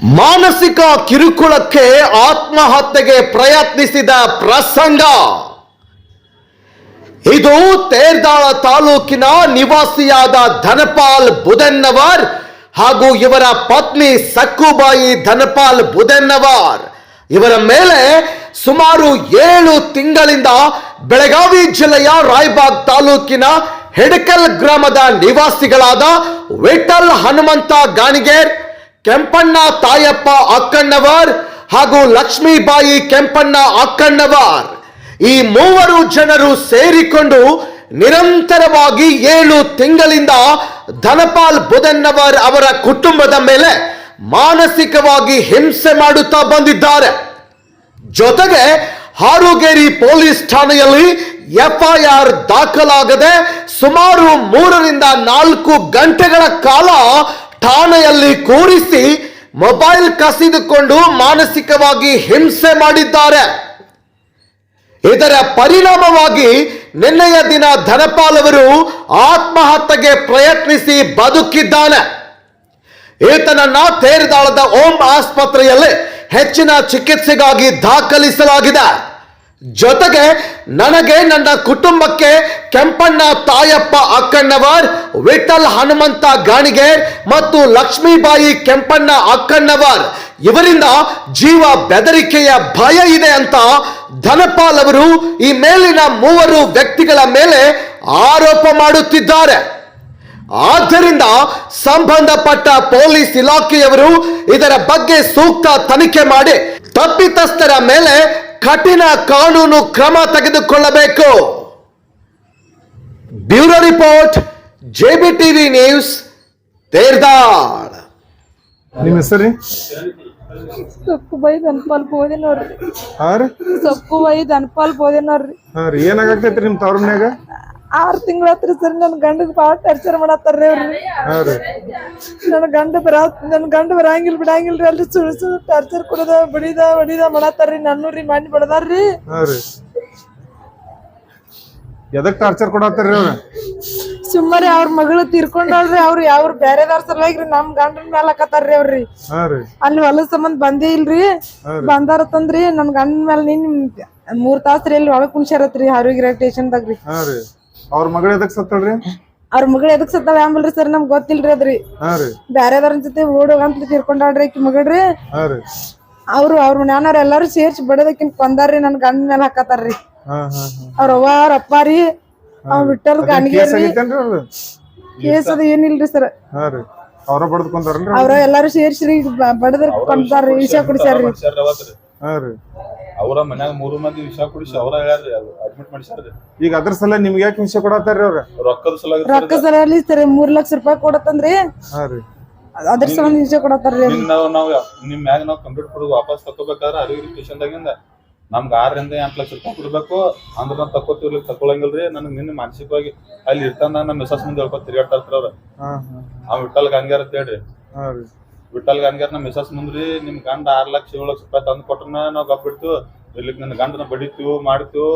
ಮಾನಸಿಕ ಕಿರುಕುಳಕ್ಕೆ ಆತ್ಮಹತ್ಯೆಗೆ ಪ್ರಯತ್ನಿಸಿದ ಪ್ರಸಂಗ. ಇದು ತೇರ್ದಾಳ ತಾಲೂಕಿನ ನಿವಾಸಿಯಾದ ಧನಪಾಲ್ ಬುದನ್ನವರ್ ಹಾಗೂ ಇವರ ಪತ್ನಿ ಸಕ್ಕುಬಾಯಿ ಧನಪಾಲ್ ಬುದನ್ನವರ್ ಇವರ ಮೇಲೆ ಸುಮಾರು ಏಳು ತಿಂಗಳಿಂದ ಬೆಳಗಾವಿ ಜಿಲ್ಲೆಯ ರಾಯಬಾಗ್ ತಾಲೂಕಿನ ಹೆಡಕಲ್ ಗ್ರಾಮದ ನಿವಾಸಿಗಳಾದ ವಿಠಲ್ ಹನುಮಂತ ಗಾಣಿಗೇರ್ ಕೆಂಪಣ್ಣ ತಾಯಪ್ಪ ಅಕ್ಕಣ್ಣವರ್ ಹಾಗೂ ಲಕ್ಷ್ಮೀಬಾಯಿ ಕೆಂಪಣ್ಣ ಅಕ್ಕಣ್ಣವರ್. ಈ ಮೂವರು ಜನರು ಸೇರಿಕೊಂಡು ನಿರಂತರವಾಗಿ ಏಳು ತಿಂಗಳಿಂದ ಧನಪಾಲ್ ಬುದನ್ನವರ್ ಅವರ ಕುಟುಂಬದ ಮೇಲೆ ಮಾನಸಿಕವಾಗಿ ಹಿಂಸೆ ಮಾಡುತ್ತಾ ಬಂದಿದ್ದಾರೆ. ಜೊತೆಗೆ ಹಾರುಗೇರಿ ಪೊಲೀಸ್ ಠಾಣೆಯಲ್ಲಿ ಎಫ್ಐಆರ್ ದಾಖಲಾಗದೆ ಸುಮಾರು ಮೂರರಿಂದ ನಾಲ್ಕು ಗಂಟೆಗಳ ಕಾಲ ಠಾಣೆಯಲ್ಲಿ ಕೂರಿಸಿ ಮೊಬೈಲ್ ಕಸಿದುಕೊಂಡು ಮಾನಸಿಕವಾಗಿ ಹಿಂಸೆ ಮಾಡಿದ್ದಾರೆ. ಇದರ ಪರಿಣಾಮವಾಗಿ ನಿನ್ನೆಯ ದಿನ ಧನಪಾಲ್ ಅವರು ಆತ್ಮಹತ್ಯೆಗೆ ಪ್ರಯತ್ನಿಸಿ ಬದುಕಿದ್ದಾನೆ. ಈತನನ್ನ ತೇರದಾಳದ ಓಂ ಆಸ್ಪತ್ರೆಯಲ್ಲಿ ಹೆಚ್ಚಿನ ಚಿಕಿತ್ಸೆಗಾಗಿ ದಾಖಲಿಸಲಾಗಿದೆ. ಜೊತೆಗೆ ನನಗೆ ನನ್ನ ಕುಟುಂಬಕ್ಕೆ ಕೆಂಪಣ್ಣ ತಾಯಪ್ಪ ಅಕ್ಕಣ್ಣವರ್ ವಿಠಲ್ ಹನುಮಂತ ಗಾಣಿಗೆ ಮತ್ತು ಲಕ್ಷ್ಮೀಬಾಯಿ ಕೆಂಪಣ್ಣ ಅಕ್ಕಣ್ಣವರ್. ಇವರಿಂದ ಜೀವ ಬೆದರಿಕೆಯ ಭಯ ಇದೆ ಅಂತ ಧನಪಾಲ್ ಅವರು ಈ ಮೇಲಿನ ಮೂವರು ವ್ಯಕ್ತಿಗಳ ಮೇಲೆ ಆರೋಪ ಮಾಡುತ್ತಿದ್ದಾರೆ. ಆದ್ದರಿಂದ ಸಂಬಂಧಪಟ್ಟ ಪೊಲೀಸ್ ಇಲಾಖೆಯವರು ಇದರ ಬಗ್ಗೆ ಸೂಕ್ತ ತನಿಖೆ ಮಾಡಿ ತಪ್ಪಿತಸ್ಥರ ಮೇಲೆ ಕಠಿಣ ಕಾನೂನು ಕ್ರಮ ತೆಗೆದುಕೊಳ್ಳಬೇಕು. Bureau report JB TV news Terdal ನಿಮ್ಮ ಹೆಸರು ರೀ? ದನಪಾಲ್ ಬೋದೆ ನೋಡ್ರಿ. ಹಾ ರೀ? ದನಪಾಲ್ ಬೋದೆ ನೋಡ್ರಿ. ಹಾ ರೀ ಏನಾಗತೈತ್ರಿ ನಿಮ್ ತವ್ರ ಮನ್ಯಾಗ? ಆರ್ ತಿಂಗಳ ಹತ್ರ ಸರ್ ನನ್ ಗಂಡಗ್ ಬಾಳ ಟರ್ಚರ್ ಮಾಡತ್ತಾರ್ರಿ ಅವ್ರಿ. ನನ್ ಗಂಡ ಬರ ನನ್ ಗಂಡ ಬರಂಗಿಲ್ ಬಿಡಂಗಿಲ್ರಿ ಅಲ್ರಿ ಸುಳ್ಳು ಸುಳ್ಳು ಟರ್ಚರ್ ಕೊಡದ ಬಡಿದ ಬಡಿದ ಮಾಡತ್ತಾರ್ರಿ ನನ್ನೂರಿ ಮಾಡಿ ಬಡದಾರ್ರಿ. ಎದಕ್ ಟಾರ್ಚರ್ ಕೊಡತ್ತಾರ್ರಿ ಅವ್ರ? ಸುಮ್ಮನೆ ಅವ್ರ ಮಗಳು ತೀರ್ಕೊಂಡಲ್ರಿ ಅವ್ರು ಯಾವ್ರ ಬ್ಯಾರೆದಾರ್ ಸಲುವಾಗಿ ನಮ್ ಗಂಡನ ಮ್ಯಾಲ ಹಾಕತ್ತಾರ್ರಿ ಅವ್ರಿ. ಅಲ್ಲಿ ಹೊಲದ ಸಂಬಂಧ ಬಂದೇ ಇಲ್ರಿ. ಬಂದಾರ ತಂದ್ರಿ ನನ್ ಗಂಡನ ಮೇಲೆ ನಿನ್ ಮೂರ್ ತಾಸ್ರಿ ಅಲ್ಲಿ ಒಳಗ್ ಕುಣ್ಸ್ಯಾರತ್ರಿ ಆರೋಗ್ಯ ಸ್ಟೇಷನ್ದಾಗ್ರಿ ಅವ್ರ ಮಗಳ ಎದಕ್ ಸತ್ತಳ್ರಿ? ಅವ್ರ ಮಗಳು ಎದಕ್ ಸತ್ತಾಳ ಆಂಬಲ್ರಿ ಸರ್ ನಮ್ಗ್ ಗೊತ್ತಿಲ್ರಿ ಅದ್ರಿ. ಹಾ ರೀ. ಬ್ಯಾರೆದವ್ರ ಜೊತೆ ಓಡೋಗಂತ ತೀರ್ಕೊಂಡಾಡ್ರಿ ಆಕಿ ಮಗಳ್ರಿ. ಹಾ ರೀ. ಅವ್ರು ಅವ್ರ ಮನ್ಯಾನವ್ರ ಎಲ್ಲಾರು ಸೇರ್ಸಿ ಬಡದಕ್ಕಿನ್ ಕೊಂದಾರ್ರಿ ನನ್ ಗಂಡ ಮೇಲೆ ಹಾಕತಾರ್ರಿ. ಹಾ ಹಾ ಅವ್ರ ಅವ್ವ ಅವ್ರ ಅಪ್ಪ ರೀ ಅವ್ ಬಿಟ್ಟಲ್ ಕೇಸ್ ಗಾಣಿಗೇರಿ ಆಗೈತೇನ್ರಿ ಅವ್ರದ್ದು ಕೇಸ್ ಅದು ಏನಿಲ್ರಿ ಸರ್. ಹಾ ರೀ. ಅವ್ರ ಬಡ್ದ್ಕೊಂತಾರಲ್ರಿ ಅವ್ರ ಎಲ್ಲಾರು ಸೇರ್ಸ್ರಿ ಬಡದ್ರ ಕೊಂದಾರ್ರಿ ವಿಷ ಕುಡಿಸ್ಯಾರ್ರಿ. ಹಾ ರೀ. ಅವರ ಮನ್ಯಾಗ ಮೂರು ಮಂದಿ ವಿಷ ಕುಡಿಸಿ ಅವರ ಹೇಳ್ಯಾರ್ರಿ ಅದು ಅಡ್ಮಿಟ್ ಮಾಡಿಸ್ಯಾರ್ರಿ ಈಗ ಅದ್ರ ಸಲ ನಿಮ್ಗೆ ಯಾಕೆ ವಿಷಯ ಕೊಡತ್ತಾರ್ರಿ ಅವ್ರ? ರೊಕ್ಕದ ಸಲ ರೊಕ್ಕ ಸಲ ಸರ್ ಮೂರ್ ಲಕ್ಷ ರೂಪಾಯಿ ಕೊಡತ್ತಂದ್ರಿ. ಹಾ ರೀ. ಅದ್ರ ಸಂಬಂಧ ವಿಷಯ ಕೊಡತ್ತಾರ್ರಿ ನಿಮ್ ನಾವು ನಾವು ನಿಮ್ ಮ್ಯಾಗ ನಾವು ಕಂಪ್ಯೂಟರ್ ಕೊಡೋದು ವಾಪಸ್ ತಕೋಬೇಕಾದ್ರೆ ಅರಿವಿ ಸ್ಟೇಷನ್ದಾಗಿಂದ ನಮ್ಗೆ ಆರರಿಂದ ಎಂಟು ಲಕ್ಷ ರೂಪಾಯಿ ಕೊಡ್ಬೇಕು. ಅಂದ್ರೆ ನಾವು ತಕೋತಿರ್ಲಿ ತಗೊಳಂಗಿಲ್ರಿ ನನಗೆ ನಿನ್ನೆ ಮಾನಸಿಕವಾಗಿ ಅಲ್ಲಿ ಇರ್ತಾನ ನಮ್ಮ ಮಿಸಸ್ ಮುಂದೆ ಹೇಳ್ಕೊ ತಿರ್ಗಾಡ್ತಾ ಇರ್ತಾರ ಅವ್ರ. ಹಾ ಹಾ. ಅವ್ ಗಾಂಗ್ಯಾರ ಅಂತ ಹೇಳ್ರಿ. ಹಾ ರೀ. ವಿಠಲ್ ಗಾಂಗ್ಯಾರ ನಮ್ಮ ಮಿಸಸ್ ಮುಂದ್ರಿ ನಿಮ್ ಗಂಡ ಆರ್ ಲಕ್ಷ ಏಳು ಲಕ್ಷ ರೂಪಾಯಿ ತಂದು ಕೊಟ್ರನ ನಾವು ಗಪ್ಪಿಡ್ತು ಇಲ್ಲಿ ನನ್ನ ಗಂಡನ ಬಡಿತೀವಿ ಮಾಡ್ತೀವಿ.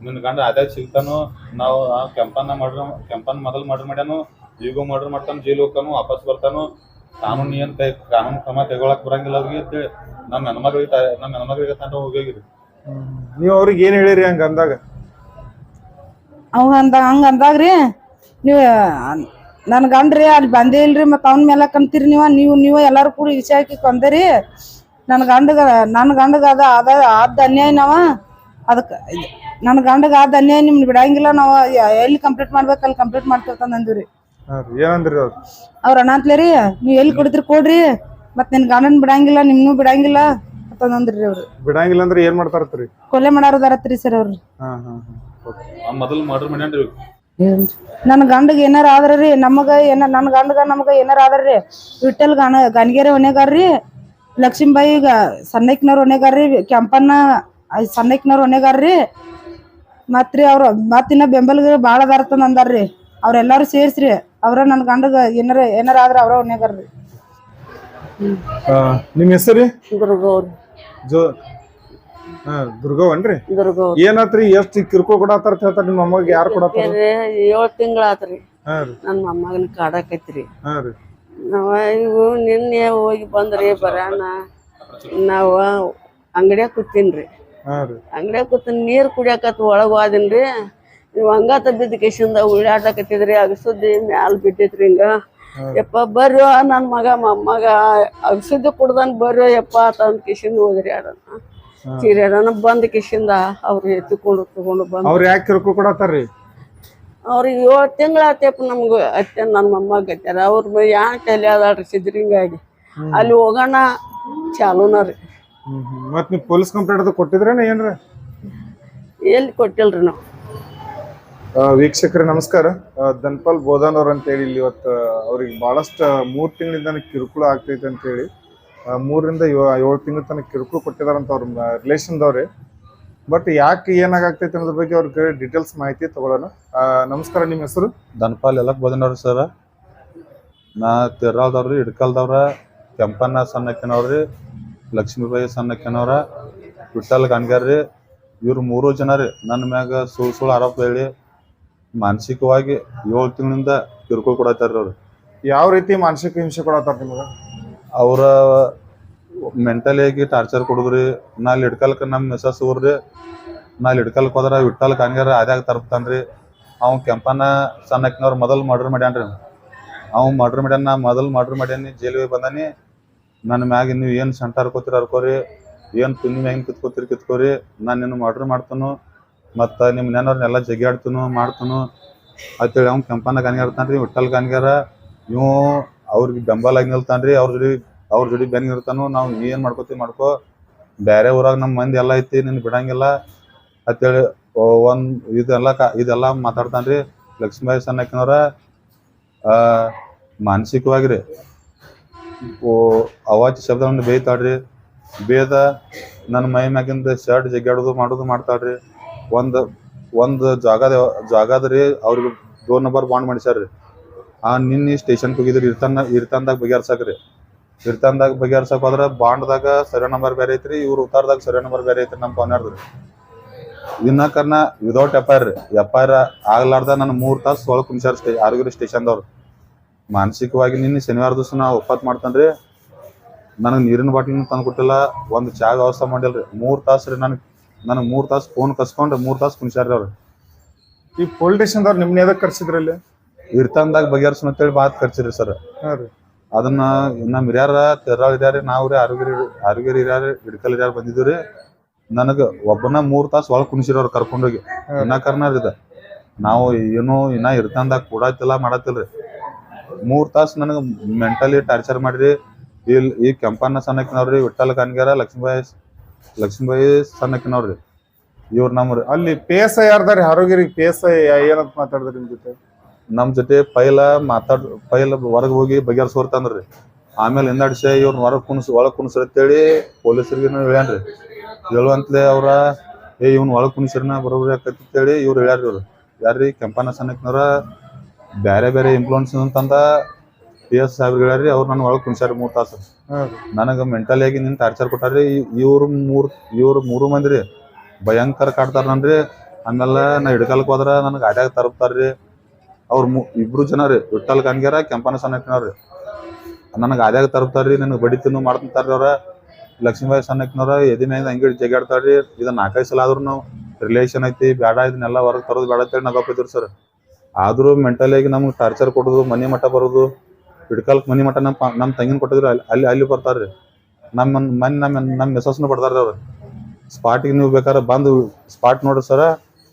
ನಿನ್ನ ಗಂಡ ಅದೇ ಸಿಗ್ತಾನು ನಾವು ಆ ಕೆಂಪನ್ನ ಮಾಡ್ರ ಕೆಂಪನ್ ಮೊದಲು ಮರ್ಡರ್ ಮಾಡ್ಯಾನು. ಈಗೂ ಮರ್ಡರ್ ಮಾಡ್ತಾನು ಜೈಲ್ ಹೋಗ್ತಾನು ವಾಪಸ್ ಬರ್ತಾನು. ಕಾನೂನು ಏನ್ ಕೈ ಕಾನೂನು ಕ್ರಮ ತಗೊಳಕ್ ಬರಂಗಿಲ್ಲ ಅವ್ರಿಗೆ ಅಂತೇಳಿ ನಮ್ಮ ಹೆಣ್ಮಗಳಿಗೆ ನಮ್ಮ ಹೆಣ್ಮಗಳಿಗೆ ತಂಡ ಹೋಗಿರಿ ನೀವ್ ಅವ್ರಿಗೆ ಏನ್ ಹೇಳಿರಿ ಹಂಗ ಅಂದಾಗ? ಅಂದ ಹಂಗ ಅಂದಾಗ್ರಿ. ನೀವು ನನ್ ಗಂಡ್ರಿ ಅಲ್ಲಿ ಬಂದೇ ಇಲ್ರಿ ಮತ್ತ ಅವ್ನ ಮೇಲೆ ಕಂತೀರಿ ನೀವ ನೀವು ನೀವು ಎಲ್ಲಾರು ಕೂಡಿ ವಿಷಯ ಹಾಕಿ ಕೊಂದರಿ. ನನ್ ಗಂಡಗ ನನ್ ಗಂಡಗ ಅದ ಅದ ಆದ ಅನ್ಯಾಯ ನಾವ. ಅದಕ್ಕ ನನ್ ಗಂಡಗ ಆದ ಅನ್ಯಾಯ ನಿಮ್ನ ಬಿಡಂಗಿಲ್ಲ ನಾವ ಎಲ್ಲಿ ಕಂಪ್ಲೀಟ್ ಮಾಡ್ಬೇಕು ಅಲ್ಲಿ ಕಂಪ್ಲೀಟ್ ರೀ ಏನಂದ್ರಿ ಅವ್ರು? ಅವ್ರ ಅಣ್ಣತ್ಲೇರಿ ನೀವ್ ಎಲ್ಲಿ ಕೊಡ್ತೀರಿ ಕೊಡ್ರಿ ಮತ್ ನಿನ್ ಗಂಡನ್ ಬಿಡಂಗಿಲ್ಲ ನಿಮ್ನು ಬಿಡಂಗಿಲ್ಲ ಅಂತಂದ್ರಿ ಅವ್ರು. ಬಿಡಂಗಿಲ್ಲ ಅಂದ್ರೆ ಏನ್ ಮಾಡ್ತಾರತ್ರಿ? ಕೊಲೆ ಮಾಡಾರದಾರತ್ರಿ ಸರ್ ಅವ್ರು. ಹಾ ಹಾ ಹಾ ಆ ಮೊದಲು ಮರ್ಡರ್ ಮಾಡ್ಯಾನ್ರಿ ನನ್ನ ಗಂಡಗ ಏನಾರ ಆದ್ರಿ ನಮಗ ಏನ ನನ್ನ ಗಂಡಗ ನಮಗ ಏನಾರ ಆದ್ರಿ ವಿಠಲ್ ಗಣ ಗಣಗೇರಿ ಹೊಣೆಗಾರ್ರಿ ಲಕ್ಷ್ಮೀಬಾಯಿ ಸಣ್ಣಕ್ನವ್ರ ಹೊಣೆಗಾರ್ರಿ ಕೆಂಪಣ್ಣ ಐ- ಸಣ್ಣಕ್ನವ್ರ ಹೊಣೆಗಾರ್ರಿ ಮತ್ರಿ ಅವ್ರ ಮತ್ತಿನ್ನ ಬೆಂಬಲಿಗ ಭಾಳ ಅದಾರತಂದ ಅಂದಾರ್ರಿ ಅವ್ರೆಲ್ಲಾರು ಸೇರ್ಸ್ರಿ ಅವ್ರ ನನ್ನ ಗಂಡಗ ಏನಾರ ಏನಾರ ಆದ್ರ ಅವ್ರ ಹೊಣೆಗಾರ್ರಿ ಆ, ನಿಮ್ ಹೆಸರು ಜೋ ದುರ್ಗವನ್ರಿ? ಏನಾತ್ರಿ ಎಷ್ಟ್ ಕಿರ್ಕೋ ಕೊಡತ್ತಾರ ಹೇಳ್ತಾರ ನಿಮ್ಮ ಅಮ್ಮಗೆ ಯಾರು ಕೊಡತ್ತಾರ ಏಳು ತಿಂಗಳಾತ್ರಿ ಹಾ ರೀ. ನನ್ನ ಮೊಮ್ಮಗನ ಕಾಡಾಕೈತ್ರಿ ಹಾ ರೀ. ನಾವ ಇವು ನಿನ್ನೆ ಹೋಗಿ ಬಂದ್ರಿ ಬರಾನ. ನಾವ ಅಂಗಡ್ಯಾಗ ಕೂತೀನ್ರಿ. ಹಾ ರೀ. ಅಂಗಡ್ಯಾಗ ನೀರು ನೀರ್ ಕುಡಿಯಾಕತ್ ಒಳಗ್ ಹೋದಿನ್ರಿ. ನೀವು ಹಂಗಾತ ಬಿದ್ದ ಕೇಶಿಂದ ಉಳ್ಳಾಡಕತ್ತಿದ್ರಿ ಅಗಸುದ್ದಿ ಮ್ಯಾಲ್ ಬಿದ್ದೈತ್ರಿ ಹಿಂಗ. ಯಪ್ಪ ಬರ್ರೋ ನನ್ ಮಗ ಮೊಮ್ಮಗ ಅಗಸುದ್ದಿ ಕುಡ್ದನ್ ಬರ್ರೋ ಯಪ್ಪ ಅಂತ ಕೇಶಿಂದ ಹೋದ್ರಿ ಆಡನ ಚಿರ್ಯಾಡನ ಬಂದ್ ಕಿಶಿಂದ ಅವ್ರು ಎತ್ತಿಕೊಂಡು ತಗೊಂಡು ಬಂದು ಅವ್ರ ಯಾಕೆ ಕಿರ್ಕೊ ಕೊಡತ್ತಾರ್ರಿ? ಅವ್ರಿಗೆ ಏಳು ತಿಂಗಳ ಆತಪ್ಪ ನಮ್ಗೆ ಅತ್ತೆ ನನ್ನ ಮೊಮ್ಮಗ ಗತ್ಯಾರ ಅವ್ರ ಯಾನ್ ಕೈಲಿ ಅದಾಳ್ರಿ ಸಿದ್ರಿಂಗಾಗಿ ಅಲ್ಲಿ ಹೋಗೋಣ ಚಾಲೂನ ರೀ. ಮತ್ ನೀವ್ ಪೊಲೀಸ್ ಕಂಪ್ಲೇಂಟ್ ಅದು ಕೊಟ್ಟಿದ್ರೇನ ಏನ್ರ? ಎಲ್ಲಿ ಕೊಟ್ಟಿಲ್ರಿ ನಾವು? ಆ, ವೀಕ್ಷಕರೇ ನಮಸ್ಕಾರ. ಆ, ಧನ್ಪಾಲ್ ಬೋಧನ್ ಅವ್ರ ಅಂತೇಳಿ ಇಲ್ಲಿ ಇವತ್ತು ಅವ್ರಿಗೆ ಬಹಳಷ್ಟು ಮೂರು ತಿಂಗಳಿಂದ ಕಿರುಕುಳ ಆಗ್ತೈತೆ ಅಂತೇಳಿ. ಮೂರರಿಂದ ಏಳು ತಿಂಗಳ ತನಕ ಕಿರುಕುಳ ಕೊಟ್ಟಿದಾರಂತ ಅವ್ರ ರಿಲೇಷನ್ದವ್ರೆ ಬಟ್ ಯಾಕೆ ಏನಾಗತೈತೆ ಅನ್ನೋದ್ರ ಬಗ್ಗೆ ಅವ್ರಿಗೆ ಡಿಟೇಲ್ಸ್ ಡೀಟೇಲ್ಸ್ ಮಾಹಿತಿ ತಗೊಳ್ಳೋಣ. ನಮಸ್ಕಾರ ನಿಮ್ಮ ಹೆಸರು? ದನಪಾಲ್ ಎಲ್ಲಕ್ಕೆ ಬದನವ್ರಿ ಸರ್. ನಾ ತಿರ್ರಾಳ್ದವ್ರಿ ಇಡ್ಕಲ್ದವ್ರ ಕೆಂಪಣ್ಣ ಸಣ್ಣಕ್ಕಿನವ್ರಿ ಲಕ್ಷ್ಮೀಬಾಯಿ ಸಣ್ಣಕ್ಕಿನವ್ರ ವಿಠಲ್ ಗಣ್ಗಾರ್ರಿ ಇವ್ರು ಮೂರು ಜನ ರೀ. ನನ್ನ ಮ್ಯಾಗ ಸುಳ್ಳು ಸುಳ್ಳು ಆರೋಪ ಹೇಳಿ ಮಾನಸಿಕವಾಗಿ ಏಳು ತಿಂಗಳಿಂದ ಕಿರುಕುಳ ಕೊಡತ್ತಾರ್ರಿ ಅವ್ರು. ಯಾವ ರೀತಿ ಮಾನಸಿಕ ಹಿಂಸೆ ಕೊಡತ್ತಾರ ನಿಮಗೆ? ಅವ್ರ ಮೆಂಟಲಿ ಆಗಿ ಟಾರ್ಚರ್ ಕೊಡುದ್ರಿ, ನಾ ಅಲ್ಲಿ ಹಿಡ್ಕಲ್ಕ ನಮ್ಮ ಮಿಸಸ್ ಊರ್ರಿ, ನಾ ಅಲ್ಲಿ ಹಿಡ್ಕಲ್ಕ್ ಹೋದ್ರ ವಿಠಲ್ ಹಂಗಾರ ಅದ್ಯಾಗ ತರ್ತಾನ್ರಿ ಅವ್ ಕೆಂಪನ ಸಣ್ಣಕ್ಕಿನವ್ರು ಮೊದಲು ಮರ್ಡರ್ ಮಾಡ್ಯಾನ್ರಿ ಅವ್ ಮರ್ಡರ್ ಮಾಡ್ಯಾನ, ನಾ ಮೊದಲು ಮರ್ಡರ್ ಮಾಡ್ಯಾನಿ, ಜೈಲಿಗೆ ಬಂದಾನಿ. ನನ್ನ ಮ್ಯಾಗ ನೀವು ಏನು ಸಂಟ ಹರ್ಕೋತೀರಿ ಹರ್ಕೋರಿ, ಏನು ತುನಿ ಮ್ಯಾಗಿನ ಕಿತ್ಕೋತೀರಿ ಕಿತ್ಕೋರಿ ನಾನು ನಿನ್ನ ಮರ್ಡರ್ ಮಾಡ್ತಾನು, ಮತ್ತು ನಿಮ್ಮ ನೆನವ್ರನ್ನೆಲ್ಲ ಜಗ್ಗಾಡ್ತನು ಮಾಡ್ತಾನು. ಅಂತೇಳಿ ಅವ್ನು ಕೆಂಪನ ರೀ ವಿಠಲ್ ಗಾನಿಗಾರ ಇವು ಅವ್ರಿಗೆ ಬೆಂಬಲ ಆಗಿ ನಿಲ್ತಾನ್ರಿ ಅವ್ರ ಜೋಡಿ ಅವ್ರ ಜೋಡಿ ಬೆನ್ ಇರ್ತಾನು ನಾವು ಏನು ಮಾಡ್ಕೋತಿ ಮಾಡ್ಕೋ. ಬೇರೆ ಊರಾಗ ನಮ್ಮ ಮಂದಿ ಎಲ್ಲ ಐತಿ ನಿನ್ನ ಬಿಡಂಗಿಲ್ಲ. ಅಂತೇಳಿ ಒಂದ್ ಇದೆಲ್ಲ ಕಾ ಇದೆಲ್ಲ ಮಾತಾಡ್ತಾನ್ರಿ ಲಕ್ಷ್ಮೀಬಾಯಿ ಸಣ್ಣಕ್ಕಿನವ್ರ. ಆ, ಮಾನಸಿಕವಾಗಿ ರೀ ಓ ಅವಾಜ್ ಶಬ್ದವನ್ನು ಬೇಯ್ತಾಳ್ರಿ. ಬೇದ ನನ್ನ ಮೈ ಮ್ಯಾಗಿಂದ ಶರ್ಟ್ ಜಗ್ಗಾಡೋದು ಮಾಡೋದು ಮಾಡ್ತಾಳ್ರಿ. ಒಂದು ಒಂದು ಜಾಗದ ಜಾಗದ ರೀ ಅವ್ರಿಗೆ ಡೋರ್ ನಂಬರ್ ಬಾಂಡ್ ಮಾಡಿಸ್ಯಾರ್ರಿ. ಆ ನಿನ್ನೆ ಸ್ಟೇಷನ್ಗೆ ಹೋಗಿದ್ರಿ ಇರ್ತಾನ, ಇರ್ತಾನ್ದಾಗ ಬಗೆಹರ್ಸಕ್ರಿ. ಇರ್ತಾನ್ದಾಗ ಬಗೆಹರ್ಸಕ್ ಹೋದ್ರ ಬಾಂಡ್ದಾಗ ಸರಿಯ ನಂಬರ್ ಬೇರೆ ಐತ್ರಿ, ಇವ್ರು ಉತ್ತಾರದಾಗ ಸರಿಯ ನಂಬರ್ ಬೇರೆ ಐತ್ರಿ ನಮ್ಮ ಪವನ್ಯಾರ್ದು ಇನ್ನ ಕರ್ನ without F I R F I R ಆಗ್ಲಾರ್ದ ನನ್ನ ಮೂರು ತಾಸು ಒಳಗೆ ಕುಂಚಾರ ಸ್ಟೇ ಆರೋಗ್ಯ ಸ್ಟೇಷನ್ದವ್ರು. ಮಾನಸಿಕವಾಗಿ ನಿನ್ನೆ ಶನಿವಾರ ದಿವಸ ನಾ ಒಪ್ಪತ್ ಮಾಡ್ತಾನ್ರಿ. ನನಗೆ ನೀರಿನ ಬಾಟ್ಲಿನ ತಂದು ಕೊಟ್ಟಿಲ್ಲ, ಒಂದು ಚಾ ವ್ಯವಸ್ಥೆ ಮಾಡಿಲ್ರಿ. ಮೂರು ತಾಸು ರೀ ನನಗೆ ನನಗೆ ಮೂರು ತಾಸು ಫೋನ್ ಕಸ್ಕೊಂಡು ಮೂರು ತಾಸು ಕುಂಚಾರ್ರಿ ಅವ್ರು. ಈ ಪೊಲೀಸ್ ಸ್ಟೇಷನ್ದವ್ರು ನಿಮ್ಮನ್ನ ಎದಕ್ ಕರ್ಸಿದ್ರಲ್ಲಿ ಇರ್ತಾನ್ದಾಗ ಬಗೆಹರಿಸ್ ಅಂತೇಳಿ ಮಾತು ಖರ್ಚಿರಿ ಸರ್. ಅದನ್ನ ನಮ್ ಹಿರಿಯರ ತೆರಾಳ್ ಹಿರಿಯಾರಿ ನಾವು ರೀ ಆರೋಗ್ಯ ಆರೋಗ್ಯ ಹಿರಿಯಾರ ಹಿಡ್ಕಲ್ ಹಿರಿಯಾರ ಬಂದಿದ್ರಿ ನನಗ ಒಬ್ಬನ ಮೂರ್ ತಾಸು ಒಳಗ್ ಕುಣಿಸಿರೋರು ಕರ್ಕೊಂಡೋಗಿ ಇನ್ನ ಕರ್ನಾರ ಇದ. ನಾವು ಏನು ಇನ್ನ ಇರ್ತಂದಾಗ ಕೂಡಾತಿಲ್ಲ ಮಾಡತ್ತಿಲ್ರಿ ಮೂರ್ ತಾಸು ನನಗೆ ಮೆಂಟಲಿ ಟಾರ್ಚರ್ ಮಾಡ್ರಿ. ಇಲ್ ಈ ಕೆಂಪಣ್ಣ ಸಣ್ಣಕ್ಕಿನವ್ರಿ ವಿಠಲ್ ಕಾನ್ಗಾರ ಲಕ್ಷ್ಮೀಬಾಯಿ ಲಕ್ಷ್ಮೀಬಾಯಿ ಸಣ್ಣಕ್ಕಿನವ್ರಿ ಇವ್ರ ನಮ್ರಿ ಅಲ್ಲಿ ಪೇಸ ಯಾರ್ದಾರಿ ಆರೋಗ್ಯ ಪೇಸ ಏನಂತ ಮಾತಾಡಿದ್ರಿ ನಿಮ್ ಜೊತೆ? ನಮ್ ಜೊತೆ ಪೈಲ ಮಾತಾಡ್ ಪೈಲ ಹೊರಗೆ ಹೋಗಿ ಬಗೆಹರಿಸೋರ್ ತಂದ್ರಿ ಆಮೇಲೆ ಹಿಂದಾಡ್ಸಿ ಇವ್ರನ್ನ ಹೊರಗೆ ಕುಣಿಸ್ ಒಳಗೆ ಕುಣಿಸ್ರಿ ಅಂತೇಳಿ ಪೊಲೀಸರಿಗೆ ಹೇಳ್ಯಾನ್ರಿ. ಹೇಳುವಂತಲೇ ಅವ್ರ ಏ ಇವ್ನ ಒಳಗೆ ಕುಣಿಸ್ರಿನ ಬರೋಬ್ರಿ ಆಕೈತಿ ಅಂತೇಳಿ ಇವ್ರು ಹೇಳ್ಯಾರ್ರಿ ಇವ್ರು ಯಾರ್ರಿ ಕೆಂಪನ ಸಣ್ಣಕ್ನವ್ರ ಬೇರೆ ಬೇರೆ ಇಂಪ್ಲೂಯನ್ಸ್ ಅಂತಂದ ಪಿ ಎಸ್ ಸಾಹೇಬ್ರು ಹೇಳ್ಯಾರ್ರಿ ಅವ್ರು ನನ್ನ ಒಳಗೆ ಕುಣಿಸ್ಯಾರ ಮೂರು ತಾಸು. ನನಗೆ ಮೆಂಟಲಿ ಆಗಿ ನಿನ್ ಟಾರ್ಚರ್ ಕೊಟ್ಟಾರ್ರಿ. ಇವ್ರು ಮೂರು ಇವ್ರು ಮೂರು ಮಂದಿ ರೀ ಭಯಂಕರ ಕಾಡ್ತಾರ ನನ್ರಿ. ಆಮೇಲೆ ನಾ ಹಿಡ್ಕಲ್ಕ್ ಹೋದ್ರ ನನಗೆ ಗಾಡ್ಯಾಗ ತರಪ್ತಾರ್ರಿ ಅವ್ರ ಮು ಇಬ್ರು ಜನ ರೀ ವಿಠಲ್ ಕನ್ಗ್ಯಾರ ಕೆಂಪನ ಸಣ್ಣಕ್ನವ್ರಿ ನನಗೆ ಆದ್ಯಾಗ ತರ್ತಾರ್ರಿ ನನಗೆ ತಿನ್ನು ಮಾಡ್ತಾರ್ರಿ ಅವ್ರ ಲಕ್ಷ್ಮೀಬಾಯಿ ಸಣ್ಣಕ್ನವ್ರ ಎದಿ ಮ್ಯಾಗ ಹಂಗೆ ಜಗ್ಯಾಡ್ತಾರ್ರಿ ಇದನ್ನ ನಾಲ್ಕೈದು ಸಲ ಆದ್ರೂ ನಾವು ರಿಲೇಷನ್ ಐತಿ ಬೇಡ ಇದನ್ನೆಲ್ಲ ಹೊರಗೆ ತರೋದು ಬೇಡ ಅಂತೇಳಿ ನಗಪ್ಪಿದ್ರು ಸರ್. ಆದರೂ ಆಗಿ ನಮ್ಗೆ ಟಾರ್ಚರ್ ಕೊಡೋದು, ಮನೆ ಮಠ ಬರೋದು ಹಿಡ್ಕಲ್ಕ್ ಮನೆ ಮಠ ನಮ್ಮ ನಮ್ಮ ತಂಗಿನ ಕೊಟ್ಟಿದ್ರು ಅಲ್ಲಿ ಅಲ್ಲಿ ಅಲ್ಲಿ ಬರ್ತಾರ್ರಿ ನಮ್ಮ ಮನೆ ನಮ್ಮ ನಮ್ಮ ಮೆಸಸ್ನು ಬಡ್ದಾರ್ರಿ ಅವ್ರು. ಸ್ಪಾಟಿಗೆ ನೀವು ಬೇಕಾದ್ರೆ ಬಂದು ಸ್ಪಾಟ್ ನೋಡ್ರಿ ಸರ.